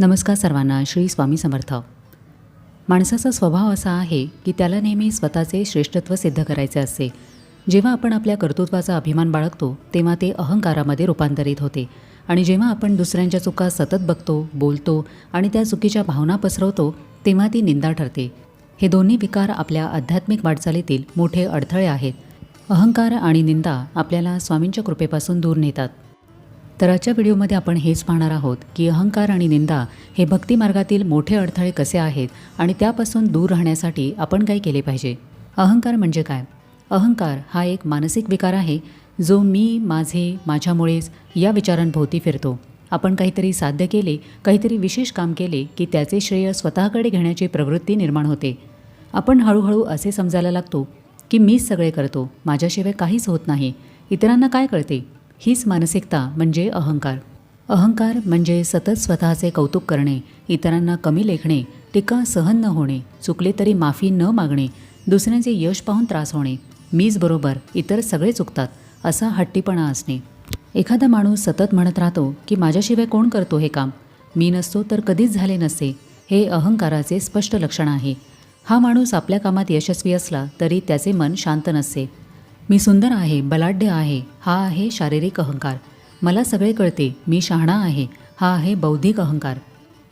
नमस्कार सर्वांना श्री स्वामी समर्थ. माणसाचा स्वभाव असा आहे की त्याला नेहमी स्वतःचे श्रेष्ठत्व सिद्ध करायचे असते. जेव्हा आपण आपल्या कर्तृत्वाचा अभिमान बाळगतो तेव्हा ते अहंकारामध्ये रूपांतरित होते. आणि जेव्हा आपण दुसऱ्यांच्या चुका सतत बघतो बोलतो आणि त्या चुकीच्या भावना पसरवतो तेव्हा ती निंदा ठरते. हे दोन्ही विकार आपल्या आध्यात्मिक वाटचालीतील मोठे अडथळे आहेत. अहंकार आणि निंदा आपल्याला स्वामींच्या कृपेपासून दूर नेतात. तर आजच्या व्हिडिओमध्ये आपण हेच पाहणार आहोत की अहंकार आणि निंदा हे भक्तिमार्गातील मोठे अडथळे कसे आहेत आणि त्यापासून दूर राहण्यासाठी आपण काय केले पाहिजे? अहंकार म्हणजे काय? अहंकार हा एक मानसिक विकार आहे जो मी माझे माझ्यामुळेच या विचारांभोवती फिरतो. आपण काहीतरी साध्य केले काहीतरी विशेष काम केले की त्याचे श्रेय स्वतःकडे घेण्याची प्रवृत्ती निर्माण होते. आपण हळूहळू असे समजायला लागतो की मीच सगळे करतो माझ्याशिवाय काहीच होत नाही. इतरांना काय कळते? हीच मानसिकता म्हणजे अहंकार. अहंकार म्हणजे सतत स्वतःचे कौतुक करणे इतरांना कमी लेखणे टीका सहन न होणे चुकले तरी माफी न मागणे दुसऱ्यांचे यश पाहून त्रास होणे मीच बरोबर इतर सगळे चुकतात असा हट्टीपणा असणे. एखादा माणूस सतत म्हणत राहतो की माझ्याशिवाय कोण करतो हे काम? मी नसतो तर कधीच झाले नसते हे अहंकाराचे स्पष्ट लक्षण आहे. हा माणूस आपल्या कामात यशस्वी असला तरी त्याचे मन शांत नसते. मी सुंदर आहे बलाढ्य आहे हा आहे शारीरिक अहंकार. मला सगळे कळते मी शहाणा आहे हा आहे बौद्धिक अहंकार.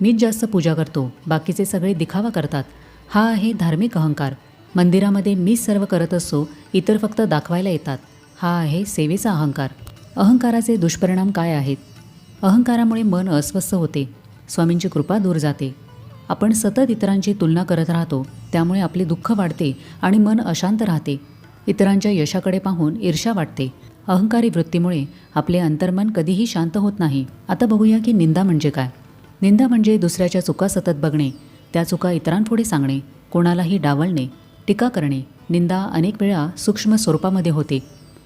मीच जास्त पूजा करतो बाकीचे सगळे दिखावा करतात. हा आहे धार्मिक अहंकार. मंदिरामध्ये मीच सर्व करत असतो इतर फक्त दाखवायला येतात. हा आहे सेवेचा अहंकार. अहंकाराचे दुष्परिणाम काय आहेत? अहंकारामुळे मन अस्वस्थ होते स्वामींची कृपा दूर जाते. आपण सतत इतरांची तुलना करत राहतो त्यामुळे आपले दुःख वाढते आणि मन अशांत राहते. इतरांच्या यशाकडे पाहून ईर्षा वाटते. अहंकारी वृत्तीमुळे आपले अंतर्मन कधीही शांत होत नाही. आता बघूया की निंदा म्हणजे काय? निंदा म्हणजे दुसऱ्याच्या चुका सतत बघणे त्या चुका इतरांपुढे सांगणे कोणालाही डावलणे टीका करणे. निंदा अनेक वेळा सूक्ष्म स्वरूपामध्ये होते.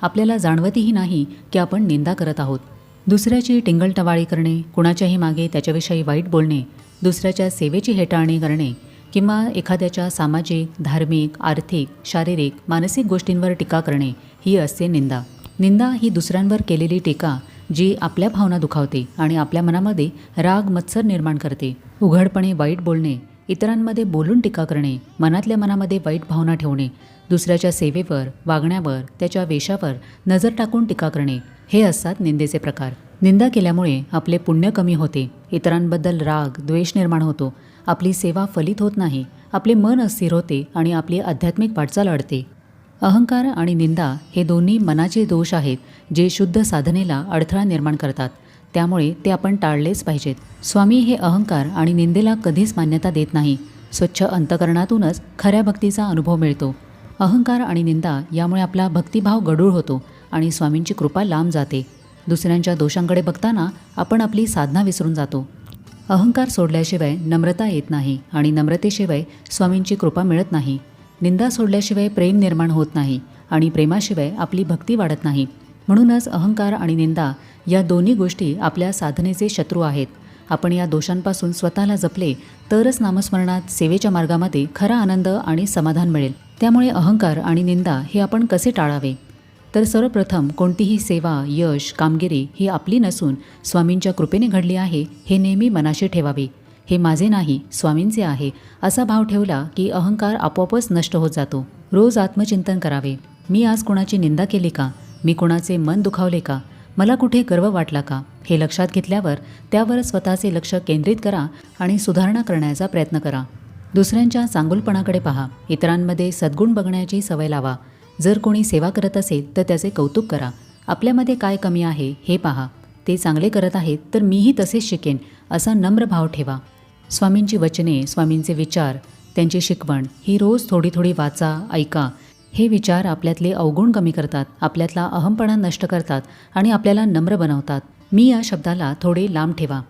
आपल्याला जाणवतही नाही की आपण निंदा करत आहोत. दुसऱ्याची टिंगलटवाळी करणे कुणाच्याही मागे त्याच्याविषयी वाईट बोलणे दुसऱ्याच्या सेवेची हेटाळणी करणे किंवा एखाद्याच्या सामाजिक धार्मिक आर्थिक शारीरिक मानसिक गोष्टींवर टीका करणे ही असते निंदा. निंदा ही दुसऱ्यांवर केलेली टीका जी आपल्या भावना दुखावते आणि आपल्या मनामध्ये राग मत्सर निर्माण करते. उघडपणे वाईट बोलणे इतरांमध्ये बोलून टीका करणे मनातल्या मनामध्ये वाईट भावना ठेवणे दुसऱ्याच्या सेवेवर वागण्यावर त्याच्या वेशावर नजर टाकून टीका करणे हे असतात निंदेचे प्रकार. निंदा केल्यामुळे आपले पुण्य कमी होते. इतरांबद्दल राग द्वेष निर्माण होतो. आपली सेवा फलित होत नाही. आपले मन अस्थिर होते आणि आपली आध्यात्मिक वाटचाल अडते. अहंकार आणि निंदा हे दोन्ही मनाचे दोष आहेत जे शुद्ध साधनेला अडथळा निर्माण करतात. त्यामुळे ते आपण टाळलेच पाहिजेत. स्वामी हे अहंकार आणि निंदेला कधीच मान्यता देत नाही. स्वच्छ अंतकरणातूनच खऱ्या भक्तीचा अनुभव मिळतो. अहंकार आणि निंदा यामुळे आपला भक्तिभाव गडूळ होतो. आणि स्वामींची कृपा लांब जाते. दुसऱ्यांच्या दोषांकडे बघताना आपण आपली साधना विसरून जातो. अहंकार सोडल्याशिवाय नम्रता येत नाही आणि नम्रतेशिवाय स्वामींची कृपा मिळत नाही. निंदा सोडल्याशिवाय प्रेम निर्माण होत नाही आणि प्रेमाशिवाय आपली भक्ती वाढत नाही. म्हणूनच अहंकार आणि निंदा या दोन्ही गोष्टी आपल्या साधनेचे शत्रू आहेत. आपण या दोषांपासून स्वतःला जपले तरच नामस्मरणात सेवेच्या मार्गामध्ये खरा आनंद आणि समाधान मिळेल. त्यामुळे अहंकार आणि निंदा हे आपण कसे टाळावे? तर सर्वप्रथम कोणतीही सेवा यश कामगिरी ही आपली नसून स्वामींच्या कृपेने घडली आहे हे नेहमी मनाशी ठेवावे. हे माझे नाही स्वामींचे आहे असा भाव ठेवला की अहंकार आपोआपच नष्ट होत जातो. रोज आत्मचिंतन करावे. मी आज कोणाची निंदा केली का? मी कोणाचे मन दुखावले का? मला कुठे गर्व वाटला का? हे लक्षात घेतल्यावर त्यावर स्वतःचे लक्ष केंद्रित करा आणि सुधारणा करण्याचा प्रयत्न करा. दुसऱ्यांच्या चांगुलपणाकडे पहा. इतरांमध्ये सद्गुण बघण्याची सवय लावा. जर कोणी सेवा करत असेल तर त्याचे कौतुक करा. आपल्यामध्ये काय कमी आहे हे पहा. ते चांगले करत आहेत तर मीही तसेच शिकेन असा नम्र भाव ठेवा. स्वामींची वचने स्वामींचे विचार त्यांची शिकवण ही रोज थोडी थोडी वाचा ऐका. हे विचार आपल्यातले अवगुण कमी करतात आपल्यातला अहमपणा नष्ट करतात आणि आपल्याला नम्र बनवतात. मी या शब्दाला थोडे लांब ठेवा.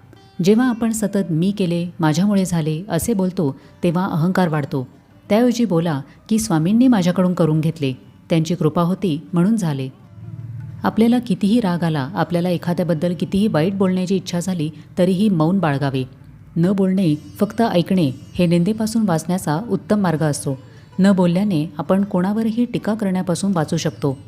जेव्हा आपण सतत मी केले माझ्यामुळे झाले असे बोलतो तेव्हा अहंकार वाढतो. त्याऐवजी बोला की स्वामींनी माझ्याकडून करून घेतले. त्यांची कृपा होती म्हणून झाले. आपल्याला कितीही राग आला आपल्याला एखाद्याबद्दल कितीही वाईट बोलण्याची इच्छा झाली तरीही मौन बाळगावे. न बोलणे फक्त ऐकणे हे निंदेपासून वाचण्याचा उत्तम मार्ग असतो न बोलल्याने आपण कोणावरही टीका करण्यापासून वाचू शकतो.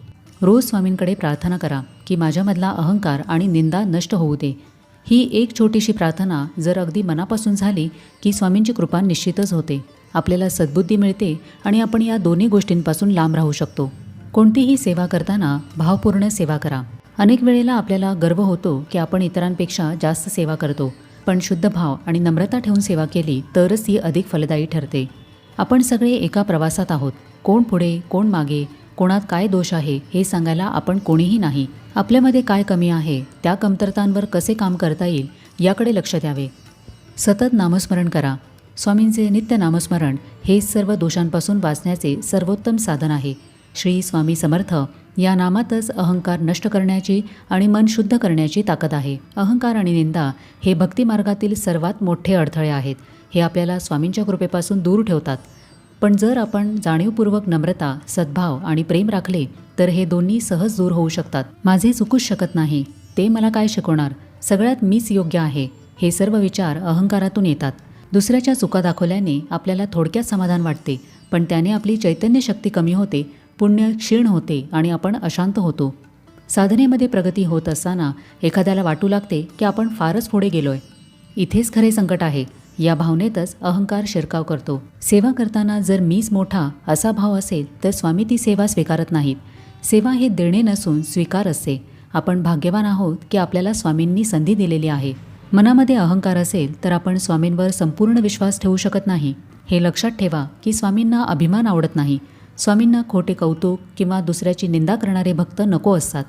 रोज स्वामींकडे प्रार्थना करा की माझ्यामधला अहंकार आणि निंदा नष्ट होऊ दे. ही एक छोटीशी प्रार्थना जर अगदी मनापासून झाली की स्वामींची कृपा निश्चितच होते. आपल्याला सद्बुद्धी मिळते आणि आपण या दोन्ही गोष्टींपासून लांब राहू शकतो. कोणतीही सेवा करताना भावपूर्ण सेवा करा. अनेक वेळेला आपल्याला गर्व होतो की आपण इतरांपेक्षा जास्त सेवा करतो पण शुद्ध भाव आणि नम्रता ठेवून सेवा केली तरच ती अधिक फलदायी ठरते. आपण सगळे एका प्रवासात आहोत. कोण पुढे कोण मागे कोणात काय दोष आहे हे सांगायला आपण कोणीही नाही. आपल्यामध्ये काय कमी आहे त्या कमतरतांवर कसे काम करता येईल याकडे लक्ष द्यावे. सतत नामस्मरण करा. स्वामींचे नित्य नामस्मरण हे सर्व दोषांपासून वाचण्याचे सर्वोत्तम साधन आहे. श्री स्वामी समर्थ या नामातच अहंकार नष्ट करण्याची आणि मन शुद्ध करण्याची ताकद आहे. अहंकार आणि निंदा हे भक्तिमार्गातील सर्वात मोठे अडथळे आहेत. हे आपल्याला स्वामींच्या कृपेपासून दूर ठेवतात. पण जर आपण जाणीवपूर्वक नम्रता सद्भाव आणि प्रेम राखले तर हे दोन्ही सहज दूर होऊ शकतात. माझे चुकूच शकत नाही. ते मला काय शिकवणार? सगळ्यात मीच योग्य आहे. हे सर्व विचार अहंकारातून येतात. दुसऱ्याच्या चुका दाखवल्याने आपल्याला थोडक्यात समाधान वाटते. पण त्याने आपली चैतन्य शक्ती कमी होते पुण्य क्षीण होते आणि आपण अशांत होतो. साधनेमध्ये प्रगती होत असताना एखाद्याला वाटू लागते की आपण फारच पुढे गेलोय. इथेच खरे संकट आहे. या भावनेतच अहंकार शिरकाव करतो. सेवा करताना जर मीच मोठा असा भाव असेल तर स्वामी ती सेवा स्वीकारत नाहीत. सेवा हे देणे नसून स्वीकार असते. आपण भाग्यवान आहोत की आपल्याला स्वामींनी संधी दिलेली आहे. मनामध्ये अहंकार असेल तर आपण स्वामींवर संपूर्ण विश्वास ठेवू शकत नाही. हे लक्षात ठेवा की स्वामींना अभिमान आवडत नाही. स्वामींना खोटे कौतुक किंवा दुसऱ्याची निंदा करणारे भक्त नको असतात.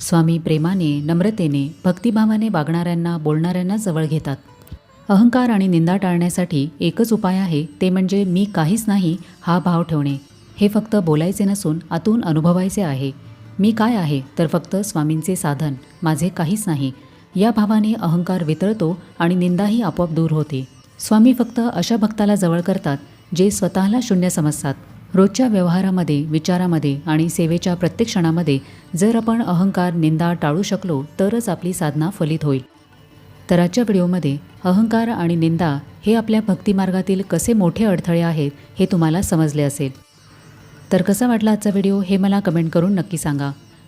स्वामी प्रेमाने नम्रतेने भक्तिभावाने वागणाऱ्यांना बोलणाऱ्यांना जवळ घेतात. अहंकार आणि निंदा टाळण्यासाठी एकच उपाय आहे ते म्हणजे मी काहीच नाही हा भाव ठेवणे. हे फक्त बोलायचे नसून आतून अनुभवायचे आहे. मी काय आहे तर फक्त स्वामींचे साधन माझे काहीच नाही. या भावाने अहंकार वितळतो आणि निंदाही आपोआप दूर होते. स्वामी फक्त अशा भक्ताला जवळ करतात जे स्वतःला शून्य समजतात. रोजच्या व्यवहारामध्ये विचारामध्ये आणि सेवेच्या प्रत्येक क्षणामध्ये जर आपण अहंकार निंदा टाळू शकलो तरच आपली साधना फलित होईल. तर आजच्या व्हिडिओमध्ये अहंकार आणि निंदा हे आपल्या भक्तिमार्गातील कसे मोठे अडथळे आहेत हे तुम्हाला समजले असेल. तर कसा वाटला आजचा व्हिडिओ हे मला कमेंट करून नक्की सांगा.